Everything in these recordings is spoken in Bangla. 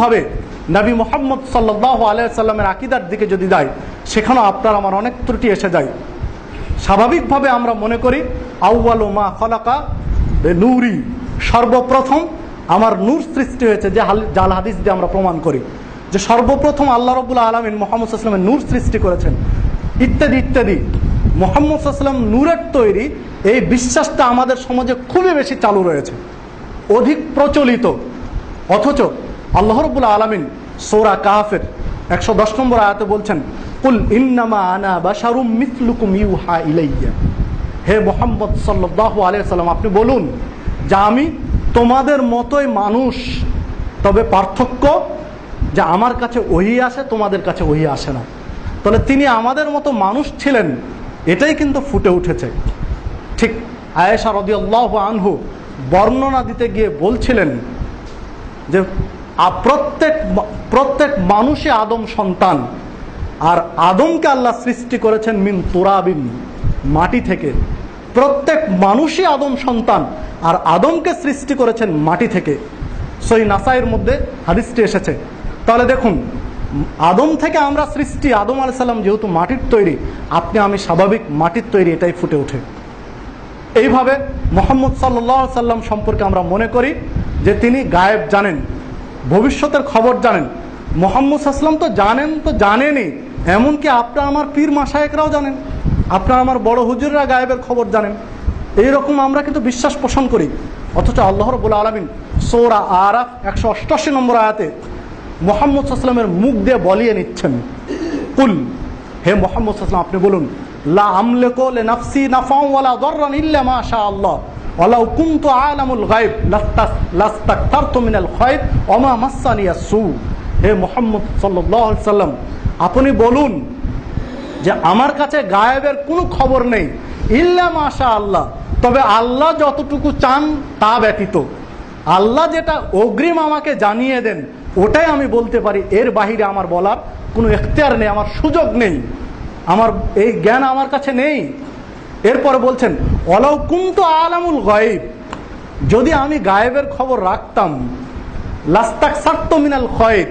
ভাবে নবী মোহাম্মদ সাল্লাহ আলাইসাল্লামের আকিদার দিকে যদি যায়, সেখানেও আপনার আমার অনেক ত্রুটি এসে যায়। স্বাভাবিকভাবে আমরা মনে করি আউ্বাল মা খলাকা নূরি, সর্বপ্রথম আমার নূর সৃষ্টি হয়েছে যে জাল হাদিস দিয়ে আমরা প্রমাণ করি। যে সর্বপ্রথম আল্লাহ রবুল্লা আলমিন মোহাম্মদ সাল্লামের নূর সৃষ্টি করেছেন। ইত্যাদি ইত্যাদি। মোহাম্মদ সাল্লাম নূরের তৈরি এই বিশ্বাসটা আমাদের সমাজে খুবই বেশি চালু রয়েছে। অধিক প্রচলিত। অথচ আল্লাহ রবুল্লা আলমিন সৌরা কাহাফের একশো দশ নম্বর আয়াতে বলছেন, কুল ইন্নামা আনা বাশারুম মিথলুকুম ইউহা ইলাইয়া। হে মোহাম্মদ সাল্লাহ আলিয়া সাল্লাম আপনি বলুন, যে আমি তোমাদের মতোই মানুষ, তবে পার্থক্য, যে আমার কাছে ওহি আসে, তোমাদের কাছে ওহি আসে না। তাহলে তিনি আমাদের মতো মানুষ ছিলেন, এটাই কিন্তু ফুটে উঠেছে। ঠিক আয়েশা রদিয়াল্লাহ আনহু বর্ণনা দিতে গিয়ে বলছিলেন যে আ- প্রত্যেক প্রত্যেক মানুষই আদম সন্তান। আর আদমকে আল্লাহ সৃষ্টি করেছেন মিন তোরাবিন, মাটি থেকে। প্রত্যেক মানুষই আদম সন্তান, আর আদমকে সৃষ্টি করেছেন মাটি থেকে। সই নাসাইয়ের মধ্যে হাদিসটি এসেছে। তাহলে দেখুন, আদম থেকে আমরা সৃষ্টি, আদম আলাইসাল্লাম যেহেতু মাটির তৈরি, আপনি, আমি স্বাভাবিক মাটির তৈরি, এটাই ফুটে ওঠে। এইভাবে মোহাম্মদ সাল্লাহ সাল্লাম সম্পর্কে আমরা মনে করি যে তিনি গায়েব জানেন। ভবিষ্যতের খবর জানেন। মোহাম্মদ সাল্লাম তো জানেন তো জানেনই। এমনকি আপনার আমার পীর মাসায়েকরাও জানেন। আপনার আমার বড় হুজুররা গায়েবের খবর জানেন। এইরকম আমরা কিন্তু বিশ্বাস পোষণ করি। অথচ আল্লাহ রবুল্লা আলমিন সৌরা আরাফ একশো অষ্টআশি নম্বর আয়াতে মোহাম্মদ সাল্লামের মুখ দিয়ে বলিয়ে নিচ্ছেন। কুল, হে মোহাম্মদ সাল্লাম আপনি বলুন লা আমলেকো লে নাফসি নাফাউ ওয়ালা দররান ইল্লা মা আল্লাহ ওয়ালাউ কুনতু আলামুল লাস্তাস লাস্তাকতারতু মিনাল খায়র, ওমা মাসানিয়া সু। হে মোহাম্মদ আলাইহি সাল্লাম, আপনি বলুন যে আমার কাছে গায়েবের কোনো খবর নেই, ইল্লা মাশা আল্লাহ তবে আল্লাহ যতটুকু চান তা ব্যতীত। আল্লাহ যেটা অগ্রিম আমাকে জানিয়ে দেন, ওটাই আমি বলতে পারি। এর বাহিরে আমার বলার কোনো এখতিয়ার নেই, আমার সুযোগ নেই। আমার এই জ্ঞান আমার কাছে নেই। এরপরে বলছেন অলাউ কুন্ত আলামুল গায়েব। যদি আমি গায়েবের খবর রাখতাম, লাস্তাক সাত্ত মিনাল খয়েব,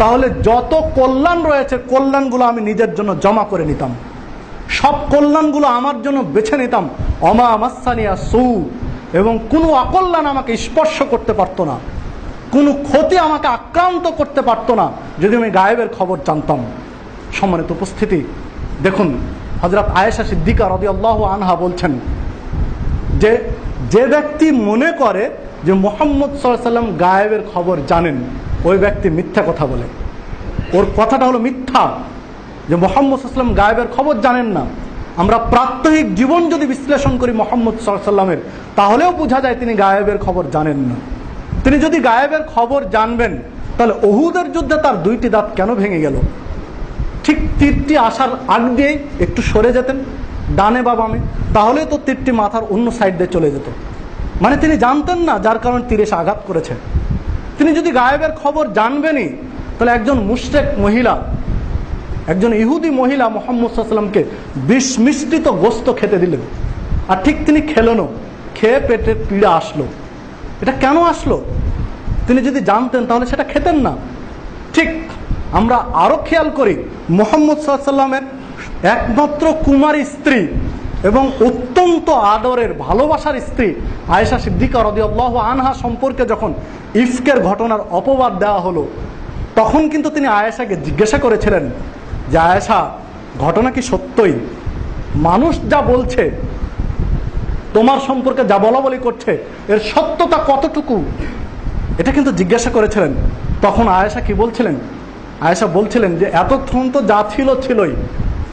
তাহলে যত কল্যাণ রয়েছে, কল্যাণগুলো আমি নিজের জন্য জমা করে নিতাম। সব কল্যাণগুলো আমার জন্য বেছে নিতাম। অমা আমাসানিয়া সু এবং কোনো অকল্যাণ আমাকে স্পর্শ করতে পারতো না। কোনো ক্ষতি আমাকে আক্রান্ত করতে পারতো না, যদি আমি গায়েবের খবর জানতাম। সম্মানিত উপস্থিতি, দেখুন হজরত আয়েশা সিদ্দিকা রদি আল্লাহ আনহা বলছেন যে যে ব্যক্তি মনে করে যে মোহাম্মদ সাল্লাম গায়েবের খবর জানেন, ওই ব্যক্তি মিথ্যা কথা বলে। ওর কথাটা হলো মিথ্যা। যে মোহাম্মদ সাল্লাম গায়েবের খবর জানেন না। আমরা প্রাত্যহিক জীবন যদি বিশ্লেষণ করি মোহাম্মদ সাল্লামের, তাহলেও বোঝা যায় তিনি গায়েবের খবর জানেন না। তিনি যদি গায়েবের খবর জানবেন, তাহলে অহুদের যুদ্ধে তার দুইটি দাঁত কেন ভেঙে গেল? ঠিক তীরটি আসার আগ দিয়েই একটু সরে যেতেন, ডানে বা বামে, তাহলে তো তীরটি মাথার অন্য সাইড দিয়ে চলে যেত। মানে তিনি জানতেন না যার কারণে তীর এসে আঘাত করেছে। তিনি যদি গায়েবের খবর জানবেনই, তাহলে একজন মুশরেক মহিলা, একজন ইহুদি মহিলা মোহাম্মদ সাল্লামকে বিষ মিশ্রিত গোস্ত খেতে দিলেন। আর ঠিক তিনি খেলেনও, খেয়ে পেটে পীড়া আসলো। এটা কেন আসলো? তিনি যদি জানতেন, তাহলে সেটা খেতেন না। ঠিক আমরা আরও খেয়াল করি, মোহাম্মদ সাল্লামের একমাত্র কুমারী স্ত্রী এবং অত্যন্ত আদরের, ভালোবাসার স্ত্রী আয়েশা সিদ্দিকা রদিয়াল্লাহ আনহা সম্পর্কে যখন ইফকের ঘটনার অপবাদ দেওয়া হলো, তখন কিন্তু তিনি আয়েশাকে জিজ্ঞাসা করেছিলেন যে, আয়েশা, ঘটনা কি সত্যই? মানুষ যা বলছে, তোমার সম্পর্কে যা বলা বলি করছে, এর সত্যতা কতটুকু? এটা কিন্তু জিজ্ঞাসা করেছিলেন। তখন আয়েশা কি বলছিলেন? আয়েশা বলছিলেন যে এতক্ষণ তো যা ছিল, ছিলই।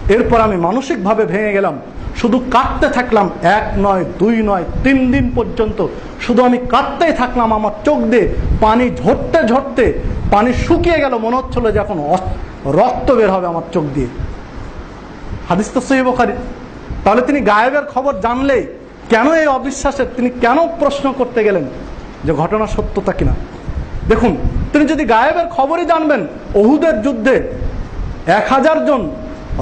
এরপর আমি মানসিকভাবে ভেঙে গেলাম। শুধু কাঁদতে থাকলাম। এক নয়, দুই নয়, তিন দিন পর্যন্ত শুধু আমি কাঁদতেই থাকলাম আমার চোখ দিয়ে। পানি ঝরতে ঝরতে, পানি শুকিয়ে গেল। মনে হচ্ছিল যে এখন রক্ত বের হবে আমার চোখ দিয়ে। হাদিস তো সহি বোখারি। তাহলে তিনি গায়েবের খবর জানলেই কেন এই অবিশ্বাসের? তিনি কেন প্রশ্ন করতে গেলেন যে ঘটনা সত্যতা কিনা? দেখুন, তিনি যদি গায়েবের খবরই জানবেন অহুদের যুদ্ধে এক হাজার জন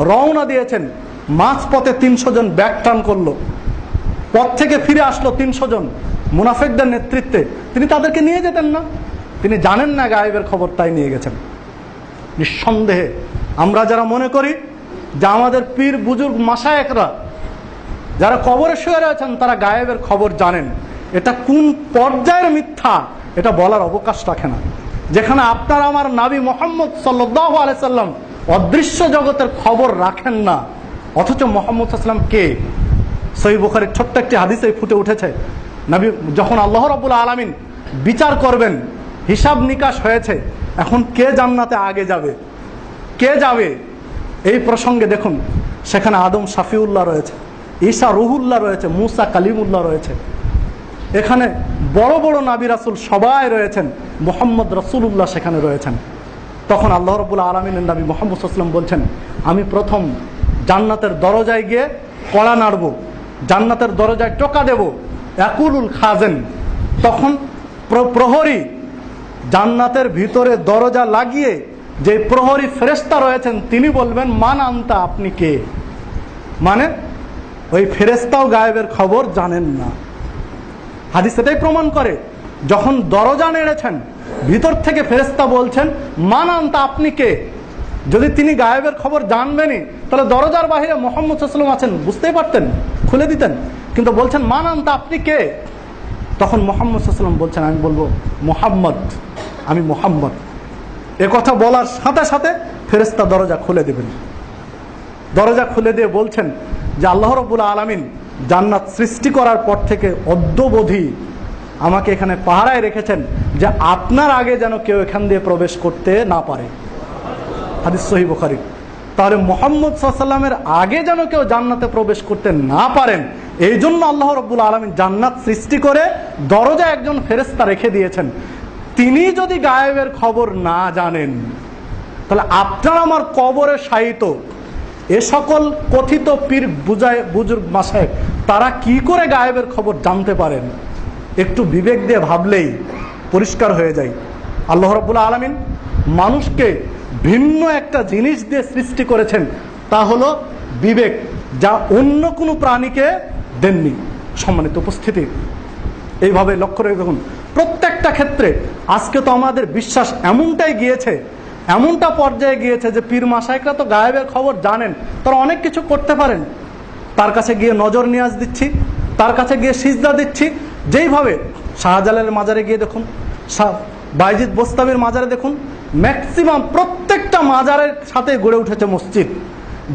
রওনা দিয়েছেন মাঝ পথে তিনশো জন ব্যাক টার্ন করল, পথ থেকে ফিরে আসলো তিনশো জন মুনাফেকদের নেতৃত্বে। তিনি তাদেরকে নিয়ে যেতেন না। তিনি জানেন না গায়েবের খবর, তাই নিয়ে গেছেন। নিঃসন্দেহে আমরা যারা মনে করি যে আমাদের পীর, বুজুর্গ মাসায়করা যারা কবরে শুয়ে রয়েছেন, তারা গায়েবের খবর জানেন। এটা কোন পর্যায়ের মিথ্যা? এটা বলার অবকাশ রাখে না। যেখানে আপনার আমার নাবি মোহাম্মদ সাল্লাহ আলাইসাল্লাম অদৃশ্য জগতের খবর রাখেন না। অথচ মোহাম্মদ সাল্লাম কে? সই বুখারের ছোট্ট একটি হাদিসে ফুটে উঠেছে, নবী যখন আল্লাহ রবুল আলমিন বিচার করবেন, হিসাব নিকাশ হয়েছে, এখন কে জান্নাতে আগে যাবে? কে যাবে? এই প্রসঙ্গে দেখুন, সেখানে আদম শাফিউল্লাহ রয়েছে ঈশা রুহুল্লাহ রয়েছে, মুসা কালিমুল্লাহ রয়েছে এখানে বড় বড় নাবি রাসুল সবাই রয়েছেন, মোহাম্মদ রসুল্লাহ সেখানে রয়েছেন। তখন আল্লাহ রবুল আলমিনের নবী মোহাম্মদ আসলাম বলছেন, আমি প্রথম জান্নাতের দরজায় গিয়ে কড়া নাড়ব, জান্নাতের দরজায় টোকা দেব, একুলুল খাজেন। তখন প্র- প্রহরী জান্নাতের ভিতরে দরজা লাগিয়ে যে প্রহরী ফেরেস্তা রয়েছেন, তিনি বলবেন, মান আনতা, আপনি কে? মানে ওই ফেরেস্তাও গায়েবের খবর জানেন না। হাদিস এটাই প্রমাণ করে, যখন দরজা নেড়েছেন, ভিতর থেকে ফেরেস্তা বলছেন মান আনতা আপনি কে? যদি তিনি গায়েবের খবর জানবেনই, তাহলে দরজার বাহিরে মোহাম্মদ সাল্লাম আছেন, বুঝতেই পারতেন, খুলে দিতেন, কিন্তু বলছেন মান আনতা আপনি কে? তখন মোহাম্মদ সাল্লাম বলছেন, আমি বলব, মোহাম্মদ, আমি মোহাম্মদ। এ কথা বলার সাথে সাথে ফেরেস্তা দরজা খুলে দেবেন। দরজা খুলে দিয়ে বলছেন যে, আল্লাহ রব্বুল আলমিন জান্নাত সৃষ্টি করার পর থেকে অদ্যবধি আমাকে এখানে পাহারায় রেখেছেন যে আপনার আগে যেন কেউ এখান দিয়ে প্রবেশ করতে না পারে। হাদিস সহি বুখারি। তাহলে মোহাম্মদ সাল্লামের আগে যেন কেউ জান্নাতে প্রবেশ করতে না পারেন, এই জন্য আল্লাহ রব্বুল আলমিন জান্নাত সৃষ্টি করে দরজা একজন ফেরেস্তা রেখে দিয়েছেন। তিনি যদি গায়েবের খবর না জানেন, তাহলে আপনার আমার কবরে শায়িত এ সকল কথিত পীর বুঝায় বুজুর্গ মাসায় তারা কি করে গায়েবের খবর জানতে পারেন? একটু বিবেক দিয়ে ভাবলেই পরিষ্কার হয়ে যায়। আল্লাহ রব্বুল্লা আলমিন মানুষকে ভিন্ন একটা জিনিস দিয়ে সৃষ্টি করেছেন, তা হলো বিবেক, যা অন্য কোনো প্রাণীকে দেননি। সম্মানিত উপস্থিতি, এইভাবে লক্ষ্য রেখে দেখুন। প্রত্যেকটা ক্ষেত্রে আজকে তো আমাদের বিশ্বাস এমনটাই গিয়েছে এমনটা পর্যায়ে গিয়েছে যে পীর মাসাইকরা তো গায়েবের খবর জানেন, তারা অনেক কিছু করতে পারেন। তার কাছে গিয়ে নজর নিয়াজ দিচ্ছি, তার কাছে গিয়ে সিজদা দিচ্ছি। যেইভাবে শাহজালালের মাজারে গিয়ে দেখুন বাইজিদ বোস্তাবের মাজারে দেখুন, ম্যাক্সিমাম প্রত্যেকটা মাজারের সাথে গড়ে উঠেছে মসজিদ।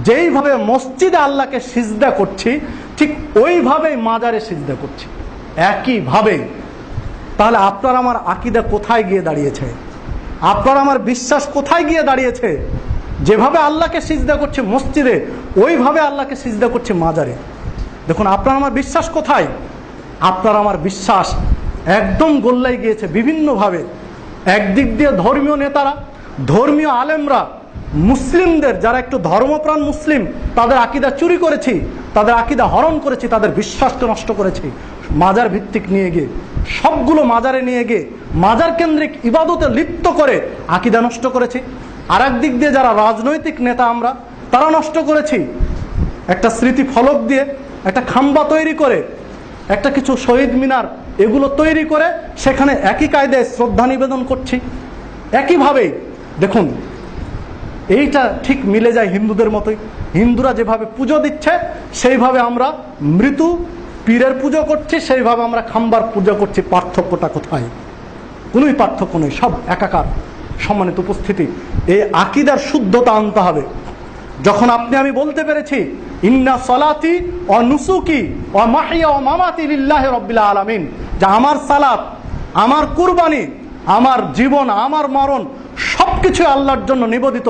যেইভাবে মসজিদে আল্লাহকে সিজদা করছি, ঠিক ওইভাবেই মাজারে সিজদা করছি। একইভাবে। তাহলে আপনার আমার আকিদা কোথায় গিয়ে দাঁড়িয়েছে? আপনার আমার বিশ্বাস কোথায় গিয়ে দাঁড়িয়েছে? যেভাবে আল্লাহকে সিজদা করছে মসজিদে, ওইভাবে আল্লাহকে সিজদা করছে মাজারে। দেখুন, আপনার আমার বিশ্বাস কোথায়? আপনার আমার বিশ্বাস একদম গোল্লাই গিয়েছে বিভিন্নভাবে। একদিক দিয়ে ধর্মীয় নেতারা, ধর্মীয় আলেমরা, মুসলিমদের, যারা একটু ধর্মপ্রাণ মুসলিম, তাদের আকিদা চুরি করেছি, তাদের আকিদা হরণ করেছি, তাদের বিশ্বাসকে নষ্ট করেছি। মাজার ভিত্তিক নিয়ে গিয়ে। সবগুলো মাজারে নিয়ে গিয়ে মাজার কেন্দ্রিক ইবাদতে লিপ্ত করে আকিদা নষ্ট করেছি। আর দিক দিয়ে যারা রাজনৈতিক নেতা আমরা, তারা নষ্ট করেছি। একটা স্মৃতি ফলক দিয়ে একটা খাম্বা তৈরি করে, একটা কিছু শহীদ মিনার এগুলো তৈরি করে সেখানে একই কায়দায় শ্রদ্ধা নিবেদন করছি। একইভাবেই, দেখুন, এইটা ঠিক মিলে যায় হিন্দুদের মতোই। হিন্দুরা যেভাবে পুজো দিচ্ছে, সেইভাবে আমরা মৃত্যু পীরের পুজো করছি, সেইভাবে আমরা খাম্বার পূজা করছি, পার্থক্যটা কোথায়? কোনোই পার্থক্য নেই, সব একাকার, সম্মানিত উপস্থিতি। এই আকিদার শুদ্ধতা আনতে হবে। যখন আপনি, আমি বলতে পেরেছি, ইন্না সলাতি ও নুসুকি ও মামাতি লিল্লাহ রব্বিল আলামিন যে আমার সালাত, আমার কুরবানি, আমার জীবন, আমার মরণ সব কিছু আল্লাহর জন্য নিবেদিত।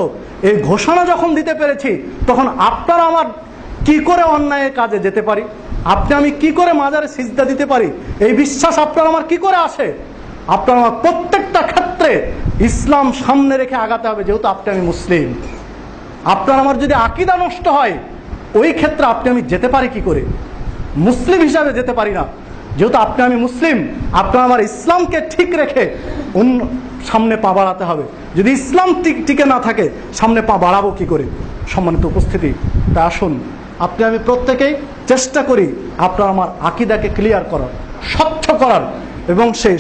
এই ঘোষণা যখন দিতে পেরেছি, তখন আপনার আমার কি করে অন্যায়ের কাজে যেতে পারি? আপনি আমি কি করে মাজারে সিজদা দিতে পারি? এই বিশ্বাস আপনার আমার কি করে আসে? আপনার আমার প্রত্যেকটা ক্ষেত্রে ইসলাম সামনে রেখে আগাতে হবে, যেহেতু আপনি আমি মুসলিম। আপনার আমার যদি আকিদা নষ্ট হয়, ওই ক্ষেত্রে আপনি আমি যেতে পারি কি করে? মুসলিম হিসাবে যেতে পারি না। যেহেতু আপনি আমি মুসলিম, আপনার আমার ইসলামকে ঠিক রেখে অন্য সামনে পা বাড়াতে হবে। যদি ইসলাম টিক- না থাকে, সামনে পা বাড়াবো কি করে? সম্মানিত উপস্থিতি, তা আসুন। আপনি আমি প্রত্যেকেই চেষ্টা করি আপনার আমার আকিদাকে ক্লিয়ার করার স্বচ্ছ করার এবং সেই